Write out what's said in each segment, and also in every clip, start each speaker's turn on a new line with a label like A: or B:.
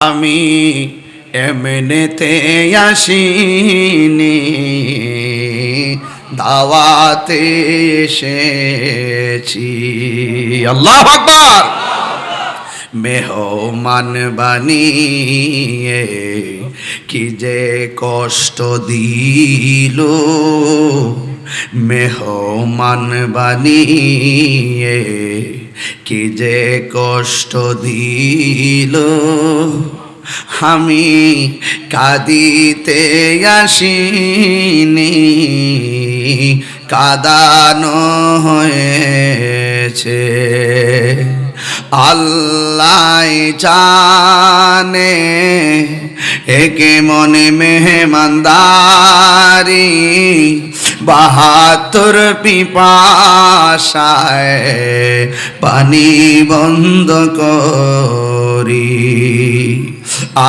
A: আমি এমনেতে আসিনি। দাওয়াতে এসেছি। আল্লাহ আকবার। মেহমান বানিয়ে কি যে কষ্ট দিল। মেহমান বানিয়ে কি যে কষ্ট দিল? আমি কাঁদিতে আসিনি। কাদানো হয়েছে। আল্লাহ জানে একে মনে মেহমানদারি। বাহাত্তর পিপাসায় পানি বন্ধ করি।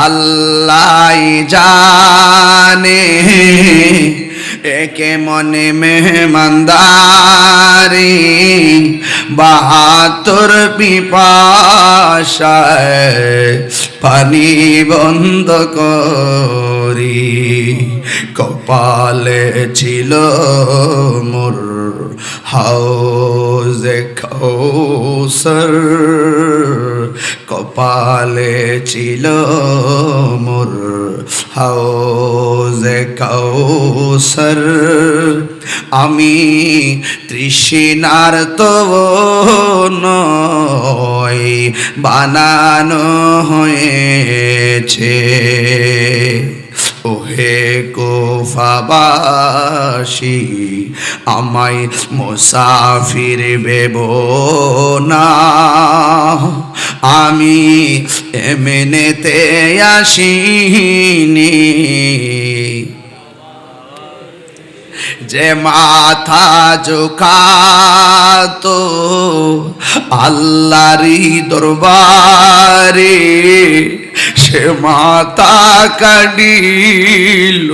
A: আল্লাহ জানে একে মনে মেহমানদারি। বাহাত্তর পিপাসায় পানি বন্ধ করি। কপালে ছিল মোর হাউজে কৌসর কপালে ছিল মোর হাউজে কৌসর আমি তৃষ্ণার তো নয়, বানানো হয়েছে। ওহে কোফাবাসী আমায় মুসাফির বেব না। আমি এমনেতে আসিনি। যে মাথা ঝুকাতো আল্লাহরি দরবারে সে মাতা কাটিল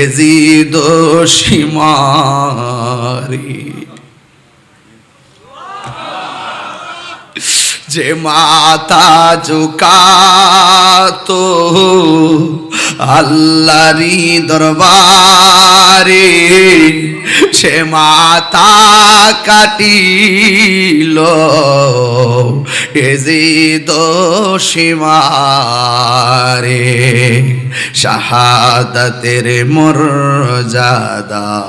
A: এজিদ সীমারি যে মাতা ঝুকাতো আল্লাহরি দরবারে সে মাতা কাটিল। এজি দোষিমারে শাহাদতের মর্যাদা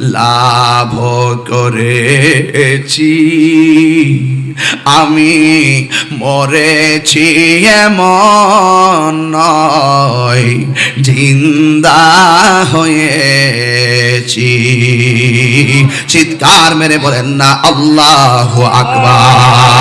A: লাভ করেছি। আমি মরেছি এমন জিন্দা হয়েছি। চিৎকার মেরে বলেন না, আল্লাহ আকবার।